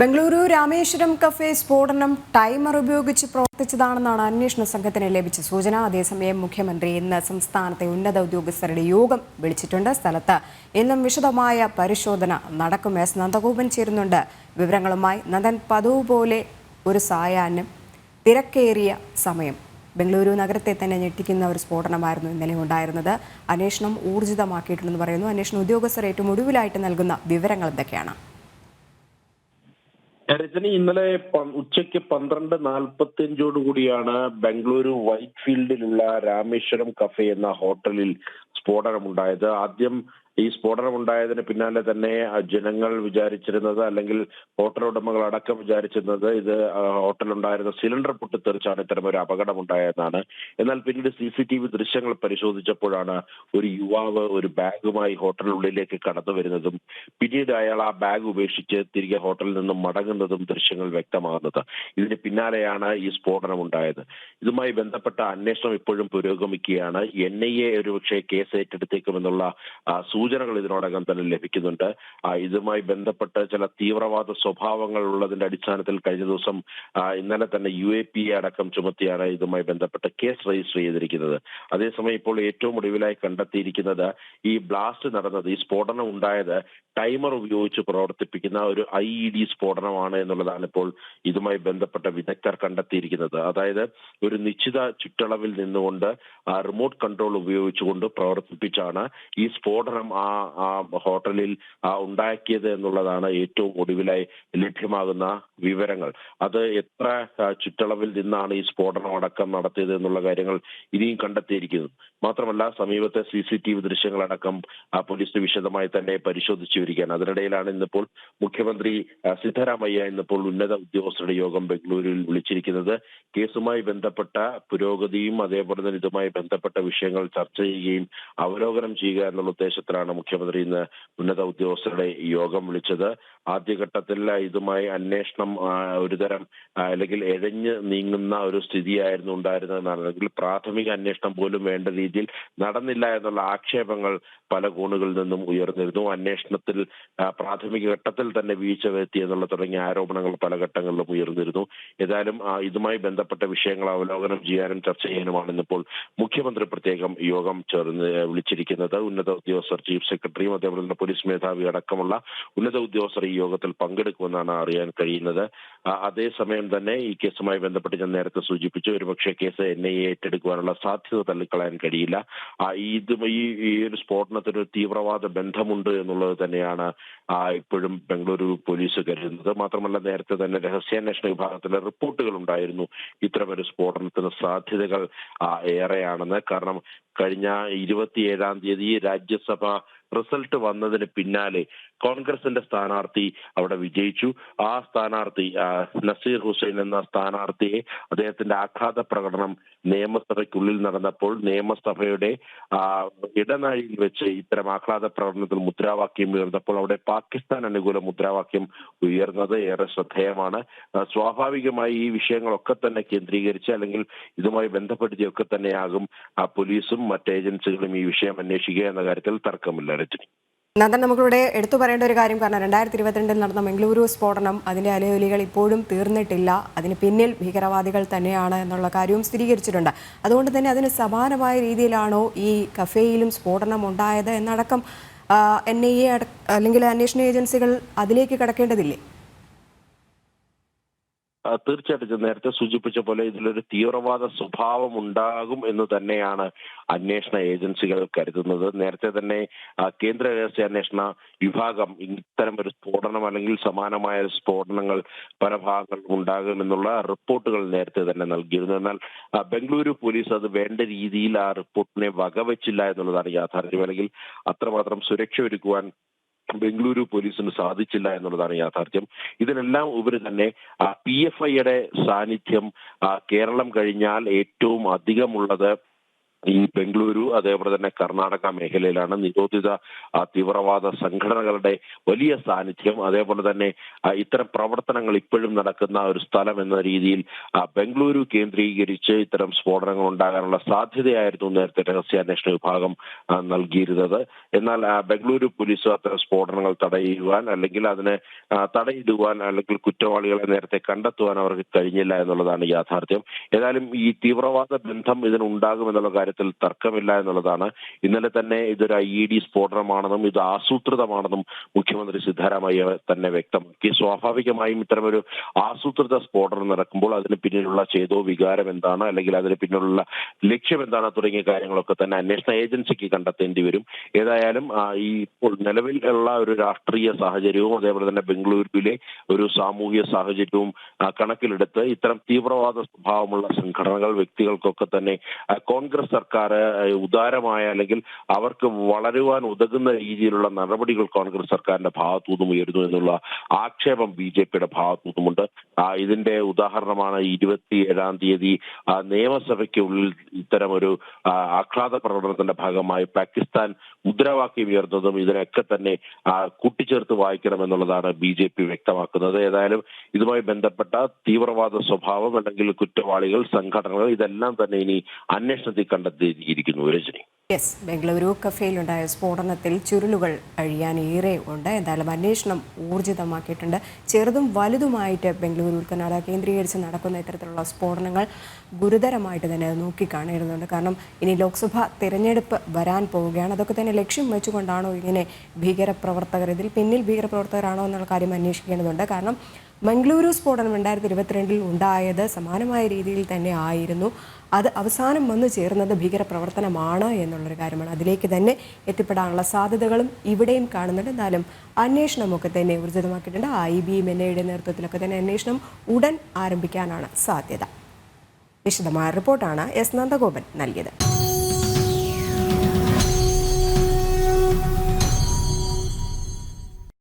Bengaluru Rameshwaram cafe സ്ഫോടനം timer ഉപയോഗിച്ച് പ്രവർത്തിച്ചതാണെന്നാണ് അന്വേഷണ സംഘത്തിന് ലഭിച്ച സൂചന. അതേസമയം മുഖ്യമന്ത്രി ഇന്ന് സംസ്ഥാനത്തെ ഉന്നത ഉദ്യോഗസ്ഥരുടെ യോഗം വിളിച്ചിട്ടുണ്ട്. സ്ഥലത്ത് ഇന്നും വിശദമായ പരിശോധന നടക്കും. എസ്. നന്ദഗോപൻ ചേരുന്നുണ്ട്. വിവരങ്ങളുമായി നന്ദൻ പതിവ് പോലെ ഒരു സായാഹ്നം തിരക്കേറിയ സമയം. ബംഗളൂരു നഗരത്തെ തന്നെ ഞെട്ടിക്കുന്ന ഒരു സ്ഫോടനമായിരുന്നു ഇന്നലെ ഉണ്ടായിരുന്നത്. അന്വേഷണം ഊർജിതമാക്കിയിട്ടുണ്ടെന്ന് പറയുന്നു. അന്വേഷണ ഉദ്യോഗസ്ഥർ ഏറ്റവും ഒടുവിലായിട്ട് നൽകുന്ന വിവരങ്ങൾ എന്തൊക്കെയാണ്? രജനി ഇന്നലെ ഉച്ചയ്ക്ക് പന്ത്രണ്ട് നാൽപ്പത്തി അഞ്ചോടുകൂടിയാണ് ബംഗളൂരു വൈറ്റ് ഫീൽഡിലുള്ള രാമേശ്വരം കഫേ എന്ന ഹോട്ടലിൽ സ്ഫോടനമുണ്ടായത്. ആദ്യം ഈ സ്ഫോടനം ഉണ്ടായതിന് പിന്നാലെ തന്നെ ജനങ്ങൾ വിചാരിച്ചിരുന്നത് അല്ലെങ്കിൽ ഹോട്ടൽ ഉടമകൾ അടക്കം വിചാരിച്ചിരുന്നത് ഇത് ഹോട്ടൽ ഉണ്ടായിരുന്ന സിലിണ്ടർ പൊട്ടിത്തെറിച്ചാണ് ഇത്തരം ഒരു അപകടം ഉണ്ടായതെന്നാണ് എന്നാൽ പിന്നീട് സി സി ടി വി ദൃശ്യങ്ങൾ പരിശോധിച്ചപ്പോഴാണ് ഒരു യുവാവ് ഒരു ബാഗുമായി ഹോട്ടലിനുള്ളിലേക്ക് കടന്നു വരുന്നതും പിന്നീട് അയാൾ ആ ബാഗ് ഉപേക്ഷിച്ച് തിരികെ ഹോട്ടലിൽ നിന്നും മടങ്ങുന്നതും ദൃശ്യങ്ങൾ വ്യക്തമാകുന്നത്. ഇതിന് പിന്നാലെയാണ് ഈ സ്ഫോടനം ഉണ്ടായത് ഇതുമായി ബന്ധപ്പെട്ട അന്വേഷണം ഇപ്പോഴും പുരോഗമിക്കുകയാണ്. എൻ ഐ എ ഒരുപക്ഷെ കേസ് ഏറ്റെടുത്തേക്കുമെന്നുള്ള ആ, സൂചനകൾ ഇതിനോടകം തന്നെ ലഭിക്കുന്നുണ്ട്. ഇതുമായി ബന്ധപ്പെട്ട് ചില തീവ്രവാദ സ്വഭാവങ്ങൾ ഉള്ളതിന്റെ അടിസ്ഥാനത്തിൽ കഴിഞ്ഞ ദിവസം ഇന്നലെ തന്നെ യു എ പി എ അടക്കം ചുമത്തിയാണ് ഇതുമായി ബന്ധപ്പെട്ട് കേസ് രജിസ്റ്റർ ചെയ്തിരിക്കുന്നത്. അതേസമയം ഇപ്പോൾ ഏറ്റവും ഒടുവിലായി കണ്ടെത്തിയിരിക്കുന്നത് ഈ ബ്ലാസ്റ്റ് നടന്നത് ഈ സ്ഫോടനം ഉണ്ടായത് ടൈമർ ഉപയോഗിച്ച് പ്രവർത്തിപ്പിക്കുന്ന ഒരു ഐ ഇ ഡി സ്ഫോടനമാണ് എന്നുള്ളതാണ് ഇപ്പോൾ ഇതുമായി ബന്ധപ്പെട്ട വിദഗ്ധർ കണ്ടെത്തിയിരിക്കുന്നത്. അതായത് ഒരു നിശ്ചിത ചുറ്റളവിൽ നിന്നുകൊണ്ട് റിമോട്ട് കൺട്രോൾ ഉപയോഗിച്ചുകൊണ്ട് പ്രവർത്തിപ്പിച്ചാണ് ഈ സ്ഫോടനം ആ ആ ഹോട്ടലിൽ ഉണ്ടാക്കിയത് എന്നുള്ളതാണ് ഏറ്റവും ഒടുവിലായി ലഭ്യമാകുന്ന വിവരങ്ങൾ. അത് എത്ര ചുറ്റളവിൽ നിന്നാണ് ഈ സ്ഫോടനം അടക്കം നടത്തിയത് എന്നുള്ള കാര്യങ്ങൾ ഇനിയും കണ്ടെത്തിയിരിക്കുന്നു. മാത്രമല്ല സമീപത്തെ സി സി ടി വി ദൃശ്യങ്ങളടക്കം പോലീസ് വിശദമായി തന്നെ പരിശോധിച്ചു വരികയാണ് അതിനിടയിലാണ് ഇന്നിപ്പോൾ മുഖ്യമന്ത്രി സിദ്ധരാമയ്യ ഇന്നിപ്പോൾ ഉന്നത ഉദ്യോഗസ്ഥരുടെ യോഗം ബംഗളൂരുവിൽ വിളിച്ചിരിക്കുന്നത്. കേസുമായി ബന്ധപ്പെട്ട പുരോഗതിയും അതേപോലെ തന്നെ ഇതുമായി ബന്ധപ്പെട്ട വിഷയങ്ങൾ ചർച്ച ചെയ്യുകയും അവലോകനം ചെയ്യുക എന്നുള്ള ഉദ്ദേശത്തിലാണ് മുഖ്യമന്ത്രി ഇന്ന് ഉന്നത ഉദ്യോഗസ്ഥരുടെ യോഗം വിളിച്ചത്. ആദ്യഘട്ടത്തിൽ ഇതുമായി അന്വേഷണം ഒരുതരം അല്ലെങ്കിൽ എഴഞ്ഞ് നീങ്ങുന്ന ഒരു സ്ഥിതിയായിരുന്നു ഉണ്ടായിരുന്നതെന്നാണ്. അല്ലെങ്കിൽ പ്രാഥമിക അന്വേഷണം പോലും വേണ്ട രീതിയിൽ നടന്നില്ല എന്നുള്ള ആക്ഷേപങ്ങൾ പല കോണുകളിൽ നിന്നും ഉയർന്നിരുന്നു. അന്വേഷണത്തിൽ പ്രാഥമിക ഘട്ടത്തിൽ തന്നെ വീഴ്ച വരുത്തി എന്നുള്ള തുടങ്ങിയ ആരോപണങ്ങൾ പല ഘട്ടങ്ങളിലും ഉയർന്നിരുന്നു. ഏതായാലും ഇതുമായി ബന്ധപ്പെട്ട വിഷയങ്ങൾ അവലോകനം ചെയ്യാനും ചർച്ച ചെയ്യാനുമാണ് ഇന്നിപ്പോൾ മുഖ്യമന്ത്രി പ്രത്യേകം യോഗം ചേർന്ന് വിളിച്ചിരിക്കുന്നത്. ഉന്നത ഉദ്യോഗസ്ഥർ ചീഫ് സെക്രട്ടറിയും അതേപോലെ തന്നെ പോലീസ് മേധാവി അടക്കമുള്ള ഉന്നത ഉദ്യോഗസ്ഥർ ഈ യോഗത്തിൽ പങ്കെടുക്കുമെന്നാണ് അറിയാൻ കഴിയുന്നത്. അതേസമയം തന്നെ ഈ കേസുമായി ബന്ധപ്പെട്ട് ഞാൻ നേരത്തെ സൂചിപ്പിച്ചു ഒരുപക്ഷെ കേസ് എൻ ഐ ഏറ്റെടുക്കുവാനുള്ള സാധ്യത തള്ളിക്കളയാൻ കഴിയില്ല. ഇത് ഈ ഒരു സ്ഫോടനത്തിന് തീവ്രവാദ ബന്ധമുണ്ട് എന്നുള്ളത് തന്നെയാണ് ഇപ്പോഴും ബംഗളൂരു പോലീസ് കരുതുന്നത്. മാത്രമല്ല നേരത്തെ തന്നെ രഹസ്യാന്വേഷണ വിഭാഗത്തിലെ റിപ്പോർട്ടുകൾ ഉണ്ടായിരുന്നു. ഇത്തരമൊരു സ്ഫോടനത്തിന് സാധ്യതകൾ ഏറെയാണെന്ന്. കാരണം കഴിഞ്ഞ ഇരുപത്തിയേഴാം തീയതി രാജ്യസഭ റിസൾട്ട് വന്നതിന് പിന്നാലെ കോൺഗ്രസിന്റെ സ്ഥാനാർത്ഥി അവിടെ വിജയിച്ചു. ആ സ്ഥാനാർത്ഥി നസീർ ഹുസൈൻ എന്ന സ്ഥാനാർത്ഥിയെ അദ്ദേഹത്തിന്റെ ആഘാത പ്രകടനം നിയമസഭയ്ക്കുള്ളിൽ നടന്നപ്പോൾ നിയമസഭയുടെ ഇടനാഴിയിൽ വെച്ച് ഇത്തരം ആഹ്ലാദ പ്രകടനത്തിൽ മുദ്രാവാക്യം ഉയർന്നപ്പോൾ അവിടെ പാകിസ്ഥാൻ അനുകൂല മുദ്രാവാക്യം ഉയർന്നത് ഏറെ ശ്രദ്ധേയമാണ്. സ്വാഭാവികമായി ഈ വിഷയങ്ങളൊക്കെ തന്നെ കേന്ദ്രീകരിച്ച് അല്ലെങ്കിൽ ഇതുമായി ബന്ധപ്പെടുത്തിയൊക്കെ തന്നെയാകും പോലീസും മറ്റ് ഏജൻസികളും ഈ വിഷയം അന്വേഷിക്കുക എന്ന കാര്യത്തിൽ തർക്കമില്ല രജനി നന്ദൻ നമുക്കിവിടെ എടുത്തു പറയേണ്ട ഒരു കാര്യം കാരണം രണ്ടായിരത്തി ഇരുപത്തിരണ്ടിൽ നടന്ന ബംഗളൂരു സ്ഫോടനം അതിന്റെ അലയൊലികൾ ഇപ്പോഴും തീർന്നിട്ടില്ല. അതിന് പിന്നിൽ ഭീകരവാദികൾ തന്നെയാണ് എന്നുള്ള കാര്യവും സ്ഥിരീകരിച്ചിട്ടുണ്ട്. അതുകൊണ്ട് തന്നെ അതിന് സമാനമായ രീതിയിലാണോ ഈ കഫേയിലും സ്ഫോടനം ഉണ്ടായത് എന്നടക്കം എൻ ഐ എ അല്ലെങ്കിൽ അന്വേഷണ ഏജൻസികൾ അതിലേക്ക് കടക്കേണ്ടതില്ലേ? തീർച്ചയായിട്ടും നേരത്തെ സൂചിപ്പിച്ച പോലെ ഇതിലൊരു തീവ്രവാദ സ്വഭാവം ഉണ്ടാകും എന്ന് തന്നെയാണ് അന്വേഷണ ഏജൻസികൾ കരുതുന്നത്. നേരത്തെ തന്നെ കേന്ദ്ര രഹസ്യാന്വേഷണ വിഭാഗം ഇത്തരം ഒരു സ്ഫോടനം അല്ലെങ്കിൽ സമാനമായ സ്ഫോടനങ്ങൾ പല ഭാഗങ്ങളിലും ഉണ്ടാകുമെന്നുള്ള റിപ്പോർട്ടുകൾ നേരത്തെ തന്നെ നൽകിയിരുന്നു. എന്നാൽ ബംഗളൂരു പോലീസ് അത് വേണ്ട രീതിയിൽ ആ റിപ്പോർട്ടിനെ വകവെച്ചില്ല എന്നുള്ളതാണ് യാഥാർത്ഥ്യം. അല്ലെങ്കിൽ അത്രമാത്രം സുരക്ഷ ഒരുക്കുവാൻ ബംഗളൂരു പോലീസിന് സാധിച്ചില്ല എന്നുള്ളതാണ് യാഥാർത്ഥ്യം. ഇതിനെല്ലാം ഉപരി തന്നെ പി എഫ് ഐയുടെ സാന്നിധ്യം കേരളം കഴിഞ്ഞാൽ ഏറ്റവും അധികമുള്ളത് ഈ ബംഗളൂരു അതേപോലെ തന്നെ കർണാടക മേഖലയിലാണ് നിരോധിത തീവ്രവാദ സംഘടനകളുടെ വലിയ സാന്നിധ്യം. അതേപോലെ തന്നെ ഇത്തരം പ്രവർത്തനങ്ങൾ ഇപ്പോഴും നടക്കുന്ന ഒരു സ്ഥലം എന്ന രീതിയിൽ ബംഗളൂരു കേന്ദ്രീകരിച്ച് ഇത്തരം സ്ഫോടനങ്ങൾ ഉണ്ടാകാനുള്ള സാധ്യതയായിരുന്നു നേരത്തെ രഹസ്യാന്വേഷണ വിഭാഗം നൽകിയിരുന്നത്. എന്നാൽ ബംഗളൂരു പോലീസ് അത്തരം സ്ഫോടനങ്ങൾ തടയുവാൻ അല്ലെങ്കിൽ അതിനെ തടയിടുവാൻ അല്ലെങ്കിൽ കുറ്റവാളികളെ നേരത്തെ കണ്ടെത്തുവാൻ അവർക്ക് കഴിഞ്ഞില്ല എന്നുള്ളതാണ് യാഥാർത്ഥ്യം. ഏതായാലും ഈ തീവ്രവാദ ബന്ധം ഇതിനുണ്ടാകുമെന്നുള്ള കാര്യത്തിൽ തർക്കമില്ല എന്നുള്ളതാണ്. ഇന്നലെ തന്നെ ഇതൊരു ഐ ഇ ഡി സ്ഫോടനമാണെന്നും ഇത് ആസൂത്രിതമാണെന്നും മുഖ്യമന്ത്രി സിദ്ധാരാമയ്യ തന്നെ വ്യക്തമാക്കി. സ്വാഭാവികമായും ഇത്തരമൊരു ആസൂത്രിത സ്ഫോടനം നടക്കുമ്പോൾ അതിന് പിന്നിലുള്ള ചേതോ വികാരം എന്താണ്? അല്ലെങ്കിൽ അതിന് പിന്നിലുള്ള ലക്ഷ്യം എന്താണ്? തുടങ്ങിയ കാര്യങ്ങളൊക്കെ തന്നെ അന്വേഷണ ഏജൻസിക്ക് കണ്ടെത്തേണ്ടി വരും. ഏതായാലും ഈ ഇപ്പോൾ നിലവിൽ ഉള്ള ഒരു രാഷ്ട്രീയ സാഹചര്യവും അതേപോലെ തന്നെ ബംഗളൂരുവിലെ ഒരു സാമൂഹിക സാഹചര്യവും കണക്കിലെടുത്ത് ഇത്തരം തീവ്രവാദ സ്വഭാവമുള്ള സംഘടനകൾ വ്യക്തികൾക്കൊക്കെ തന്നെ കോൺഗ്രസ് സർക്കാർ ഉദാരമായ അല്ലെങ്കിൽ അവർക്ക് വളരുവാൻ ഉതകുന്ന രീതിയിലുള്ള നടപടികൾ കോൺഗ്രസ് സർക്കാരിന്റെ ഭാഗത്തു നിന്നും ഉയരുന്നു എന്നുള്ള ആക്ഷേപം ബി ജെ പിയുടെ ഭാഗത്തുനിന്നുമുണ്ട്. ആ, ഇതിന്റെ ഉദാഹരണമാണ് ഇരുപത്തിയേഴാം തീയതി ആ, നിയമസഭയ്ക്കുള്ളിൽ ഇത്തരം ഒരു ആഹ്ലാദ പ്രകടനത്തിന്റെ ഭാഗമായി പാകിസ്ഥാൻ മുദ്രാവാക്യം ഉയർന്നതും ഇതിനൊക്കെ തന്നെ കൂട്ടിച്ചേർത്ത് വായിക്കണമെന്നുള്ളതാണ് ബി ജെ പി വ്യക്തമാക്കുന്നത്. ഏതായാലും ഇതുമായി ബന്ധപ്പെട്ട തീവ്രവാദ സ്വഭാവം അല്ലെങ്കിൽ കുറ്റവാളികൾ സംഘടനകൾ ഇതെല്ലാം തന്നെ ഇനി അന്വേഷണത്തിൽ കണ്ടെത്തിയിരിക്കുന്നു രജനി യെസ് ബംഗളൂരു കഫേയിലുണ്ടായ സ്ഫോടനത്തിൽ ചുരുളുകൾ അഴിയാൻ ഏറെ ഉണ്ട്. എന്തായാലും അന്വേഷണം ഊർജിതമാക്കിയിട്ടുണ്ട്. ചെറുതും വലുതുമായിട്ട് ബംഗളൂരു കർണാടക കേന്ദ്രീകരിച്ച് നടക്കുന്ന ഇത്തരത്തിലുള്ള സ്ഫോടനങ്ങൾ ഗുരുതരമായിട്ട് തന്നെ നോക്കിക്കാണേണ്ടതുണ്ട് കാരണം ഇനി ലോക്സഭ തിരഞ്ഞെടുപ്പ് വരാൻ പോവുകയാണ്. അതൊക്കെ തന്നെ ലക്ഷ്യം വെച്ചുകൊണ്ടാണോ ഇങ്ങനെ ഭീകരപ്രവർത്തകർ ഇതിൽ പിന്നിൽ ഭീകരപ്രവർത്തകരാണോ എന്നുള്ള കാര്യം അന്വേഷിക്കേണ്ടതുണ്ട്. കാരണം മംഗളൂരു സ്ഫോടനം രണ്ടായിരത്തി ഇരുപത്തിരണ്ടിൽ ഉണ്ടായത് സമാനമായ രീതിയിൽ തന്നെ ആയിരുന്നു. അത് അവസാനം വന്നു ചേർന്നത് ഭീകരപ്രവർത്തനമാണ് എന്നുള്ളൊരു കാര്യമാണ്. അതിലേക്ക് തന്നെ എത്തിപ്പെടാനുള്ള സാധ്യതകളും ഇവിടെയും കാണുന്നുണ്ട്. എന്നാലും അന്വേഷണമൊക്കെ തന്നെ ഊർജിതമാക്കിയിട്ടുണ്ട്. ഐ ബിയും എൻ എയുടെ നേതൃത്വത്തിലൊക്കെ തന്നെ അന്വേഷണം ഉടൻ ആരംഭിക്കാനാണ് സാധ്യത. വിശദമായ റിപ്പോർട്ടാണ് എസ് നന്ദഗോപൻ നൽകിയത്.